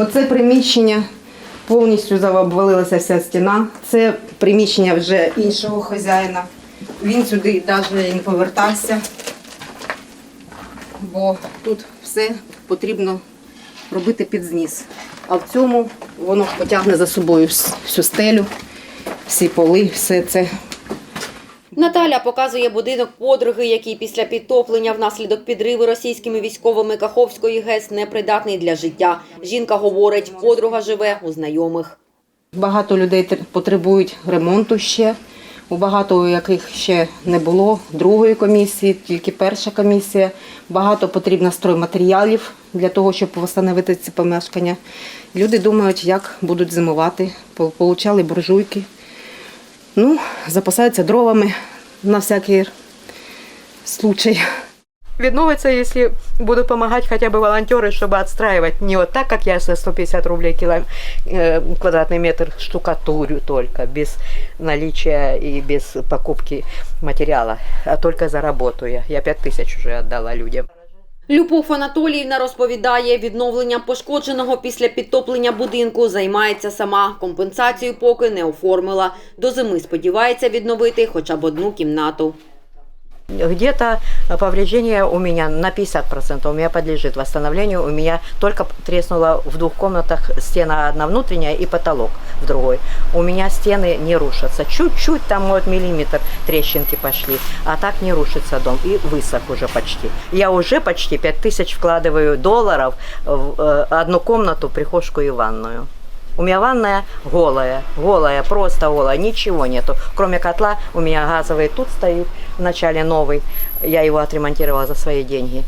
Оце приміщення повністю обвалилася вся стіна. Це приміщення вже іншого хазяїна. Він сюди навіть не повертався, бо тут все потрібно робити під зніс. А в цьому воно потягне за собою всю стелю, всі поли, все це. Наталя показує будинок подруги, який після підтоплення внаслідок підриву російськими військовими Каховської ГЕС непридатний для життя. Жінка говорить, подруга живе у знайомих. Багато людей потребують ремонту ще. У багато яких ще не було другої комісії, тільки перша комісія. Багато потрібно стройматеріалів для того, щоб встановити ці помешкання. Люди думають, як будуть зимувати. Пол- Получали буржуйки. Ну, запасаються дровами на всякий случай. Відновиться, якщо будуть допомагати хоча б волонтери, щоб відстраювати. Не от так, як я за 150 рублей кіло, э, квадратний метр штукатурю только, без наличия и без покупки материала, а только за работу я. Я 5 тысяч уже отдала людям. Любов Анатоліївна розповідає, відновленням пошкодженого після підтоплення будинку займається сама. Компенсацію поки не оформила. До зими сподівається відновити хоча б одну кімнату. Где-то повреждение у меня на 50%, у меня подлежит восстановлению. У меня только треснула в двух комнатах стена одна внутренняя и потолок в другой. У меня стены не рушатся. Чуть-чуть там вот миллиметр трещинки пошли, а так не рушится дом и высох уже почти. Я уже почти 5000 вкладываю долларов в э, одну комнату, прихожку и ванную. У меня ванная голая, голая, просто голая, ничего нету. Кроме котла, у меня газовый тут стоит, в начале новый. Я его отремонтировала за свои деньги.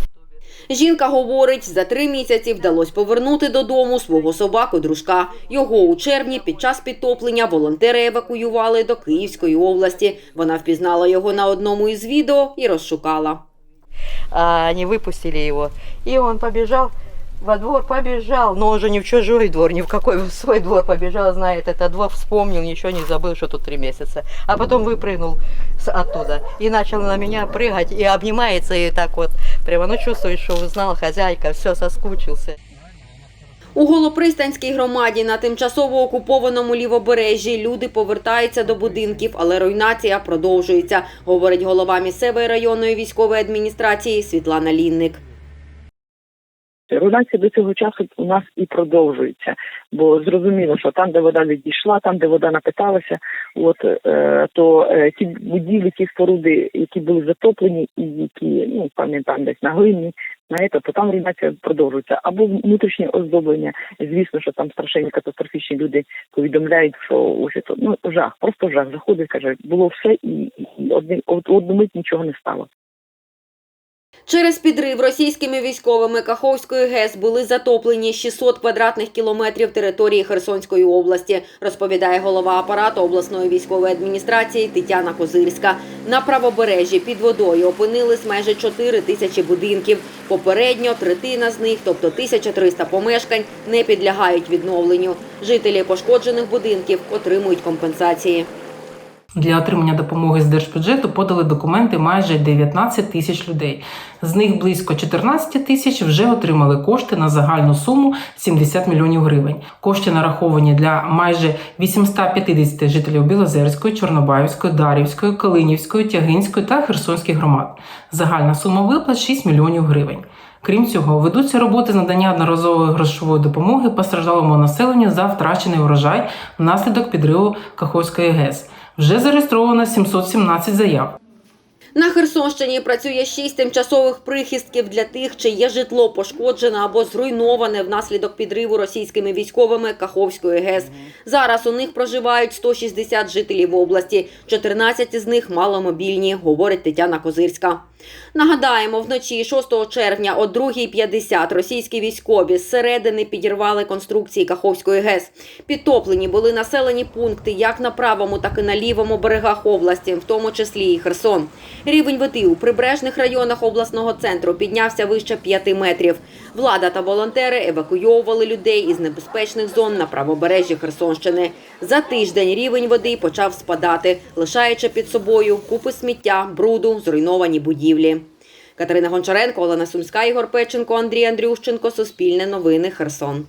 Жінка говорить, за три місяці вдалося повернути додому свого собаку-дружка. Його у червні під час підтоплення волонтери евакуювали до Київської області. Вона впізнала його на одному із відео і розшукала. А они выпустили его, и он побежал во двор, побежал, но уже не в чужой двор, ни в какой в свой двор побежал, знает этот двор, вспомнил, ничего не забыл, что тут три месяца. А потом выпрыгнул с- оттуда и начал на меня прыгать и обнимается и так вот, прямо, ну чувствуешь, что узнал хозяйка, все, соскучился. У Голопристанській громаді на тимчасово окупованому лівобережжі люди повертаються до будинків, але руйнація продовжується, говорить голова місцевої районної військової адміністрації Світлана Лінник. Руйнація до цього часу у нас і продовжується, бо зрозуміло, що там, де вода відійшла, там, де вода напиталася, от е, то е, ті будівлі, ті споруди, які були затоплені, і які ну пам'ятаємо десь на глині, на це, то там руйнація продовжується. Або внутрішнє оздоблення. Звісно, що там страшенні катастрофічні люди повідомляють, що ось це ну жах, просто жах. Заходить, каже, було все, і, і одні, од- одну мить нічого не стало. Через підрив російськими військовими Каховської ГЕС були затоплені 600 квадратних кілометрів території Херсонської області, розповідає голова апарату обласної військової адміністрації Тетяна Козирська. На правобережжі під водою опинились майже 4 тисячі будинків. Попередньо третина з них, тобто 1300 помешкань, не підлягають відновленню. Жителі пошкоджених будинків отримують компенсації. Для отримання допомоги з держбюджету подали документи майже 19 тисяч людей. З них близько 14 тисяч вже отримали кошти на загальну суму 70 мільйонів гривень. Кошти нараховані для майже 850 жителів Білозерської, Чорнобаївської, Дарівської, Калинівської, Тягинської та Херсонських громад. Загальна сума виплат 6 мільйонів гривень. Крім цього, ведуться роботи з надання одноразової грошової допомоги постраждалому населенню за втрачений урожай внаслідок підриву Каховської ГЕС. Вже зареєстровано 717 заяв. На Херсонщині працює шість тимчасових прихистків для тих, чиє житло пошкоджене або зруйноване внаслідок підриву російськими військовими Каховської ГЕС. Зараз у них проживають 160 жителів області, 14 з них маломобільні, говорить Тетяна Козирська. Нагадаємо, вночі 6 червня о 2.50 російські військові зсередини підірвали конструкції Каховської ГЕС. Підтоплені були населені пункти як на правому, так і на лівому берегах області, в тому числі і Херсон. Рівень води у прибережних районах обласного центру піднявся вище 5 метрів. Влада та волонтери евакуйовували людей із небезпечних зон на правобережжі Херсонщини. За тиждень рівень води почав спадати, лишаючи під собою купи сміття, бруду, зруйновані будівлі. Катерина Гончаренко, Олена Сумська, Ігор Печенко, Андрій Андрющенко. Суспільне новини. Херсон.